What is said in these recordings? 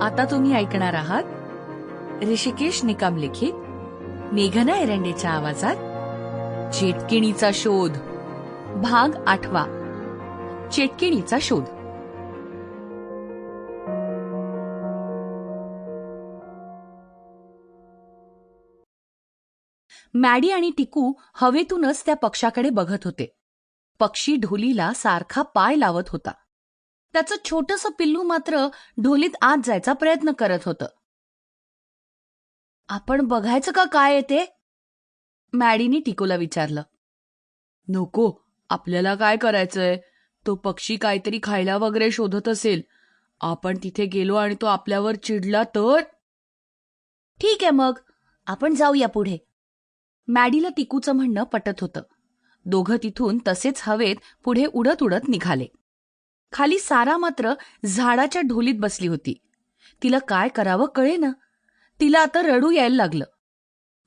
आता तुम्ही ऐकणार आहात ऋषिकेश निकाम लिखित मेघना एरंडेच्या आवाजात. चेटकिणीचा शोध भाग आठवा. चेटकिणीचा शोध. मॅडी आणि टिकू हवेतूनच त्या पक्षाकडे बघत होते. पक्षी ढोलीला सारखा पाय लावत होता. त्याचं छोटंसं पिल्लू मात्र ढोलीत आत जायचा प्रयत्न करत होतं. आपण बघायचं का काय येते मॅडीने टिकोला विचारलं. नको आपल्याला काय करायचंय? तो पक्षी काहीतरी खायला वगैरे शोधत असेल. आपण तिथे गेलो आणि तो आपल्यावर चिडला तर? ठीक आहे मग आपण जाऊया पुढे. मॅडीला टिकूचं म्हणणं पटत होतं. दोघं तिथून तसेच हवेत पुढे उडत उडत निघाले. खाली सारा मात्र झाडाच्या ढोलीत बसली होती. तिला काय करावं कळेना. तिला आता रडू यायला लागलं.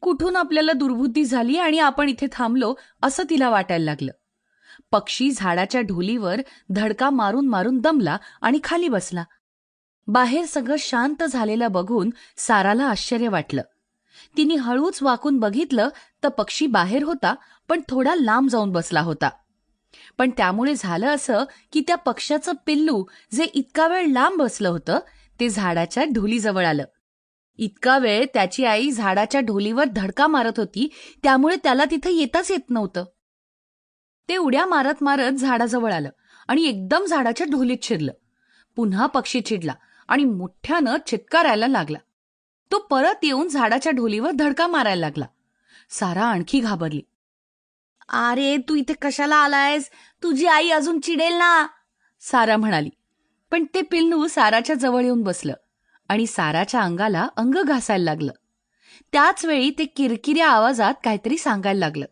कुठून आपल्याला दुर्बुद्धी झाली आणि आपण इथे थांबलो असं तिला वाटायला लागलं. पक्षी झाडाच्या ढोलीवर धडका मारून मारून दमला आणि खाली बसला. बाहेर सगळं शांत झालेलं बघून साराला आश्चर्य वाटलं. तिने हळूच वाकून बघितलं तर पक्षी बाहेर होता पण थोडा लांब जाऊन बसला होता. पण त्यामुळे झालं असं की त्या पक्ष्याचं पिल्लू जे इतका वेळ लांब बसलं होतं ते झाडाच्या ढोलीजवळ आलं. इतका वेळ त्याची आई झाडाच्या ढोलीवर धडका मारत होती त्यामुळे त्याला तिथे येताच येत नव्हतं. ते उड्या मारत मारत झाडाजवळ आलं आणि एकदम झाडाच्या ढोलीत शिरलं. पुन्हा पक्षी चिडला आणि मोठ्यानं चित्कारायला लागला. तो परत येऊन झाडाच्या ढोलीवर धडका मारायला लागला. सारा आणखी घाबरली. अरे तू इथे कशाला आलायस? तुझी आई अजून चिडेल ना? सारा म्हणाली. पण ते पिल्लू साराच्या जवळ येऊन बसलं आणि साराच्या अंगाला अंग घासायला लागलं. त्याच वेळी ते किरकिऱ्या आवाजात काहीतरी सांगायला लागलं.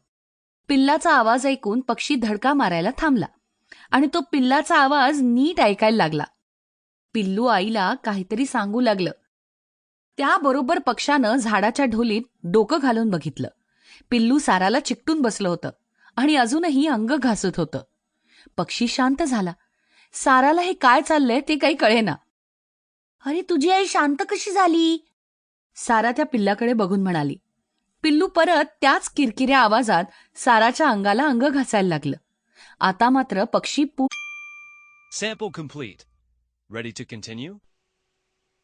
पिल्लाचा आवाज ऐकून पक्षी धडका मारायला थांबला आणि तो पिल्लाचा आवाज नीट ऐकायला लागला. पिल्लू आईला काहीतरी सांगू लागलं. त्याबरोबर पक्षानं झाडाच्या ढोलीत डोकं घालून बघितलं. पिल्लू साराला चिकटून बसलं होतं. आणि अजूनही अंग घासत होतं. पक्षी शांत झाला. साराला हे काय चाललंय ते काही कळेना. अरे तुझी आई शांत कशी झाली? सारा त्या पिल्लाकडे बघून म्हणाली. पिल्लू परत त्याच किरकिऱ्या आवाजात साराच्या अंगाला अंग घासायला लागलं. आता मात्र पक्षी पू Sample complete. Ready to continue?